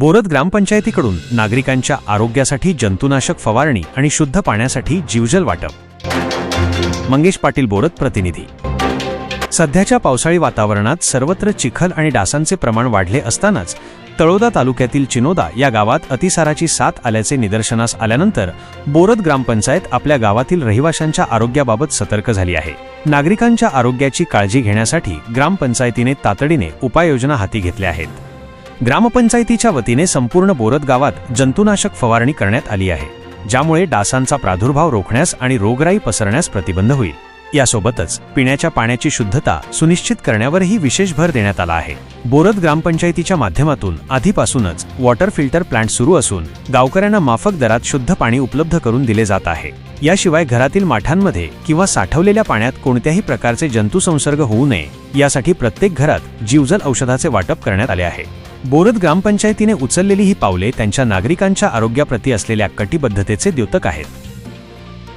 बोरद ग्रामपंचायतीकडून नागरिकांच्या आरोग्यासाठी जंतुनाशक फवारणी आणि शुद्ध पाण्यासाठी जीवजल वाटप. मंगेश पाटील बोरद प्रतिनिधी. सध्याच्या पावसाळी वातावरणात सर्वत्र चिखल आणि डासांचे प्रमाण वाढले असतानाच तळोदा तालुक्यातील चिनोदा या गावात अतिसाराची साथ आल्याचे निदर्शनास आल्यानंतर बोरद ग्रामपंचायत आपल्या गावातील रहिवाशांच्या आरोग्याबाबत सतर्क झाली आहे. नागरिकांच्या आरोग्याची काळजी घेण्यासाठी ग्रामपंचायतीने तातडीने उपाययोजना हाती घेतल्या आहेत. ग्रामपंचायतीच्या वतीने संपूर्ण बोरद गावात जंतुनाशक फवारणी करण्यात आली आहे ज्यामुळे डासांचा प्रादुर्भाव रोखण्यास आणि रोगराई पसरण्यास प्रतिबंध होईल. यासोबतच पिण्याच्या पाण्याची शुद्धता सुनिश्चित करण्यावरही विशेष भर देण्यात आला आहे. बोरद ग्रामपंचायतीच्या माध्यमातून आधीपासूनच वॉटर फिल्टर प्लांट सुरू असून गावकऱ्यांना माफक दरात शुद्ध पाणी उपलब्ध करून दिले जात आहे. याशिवाय घरातील माठांमध्ये किंवा साठवलेल्या पाण्यात कोणत्याही प्रकारचे जंतुसंसर्ग होऊ नये यासाठी प्रत्येक घरात जीवजल औषधाचे वाटप करण्यात आले आहे. बोरद ग्रामपंचायतीने उचललेली ही पावले त्यांच्या नागरिकांच्या आरोग्याप्रती असलेल्या कटिबद्धतेचे द्योतक आहेत.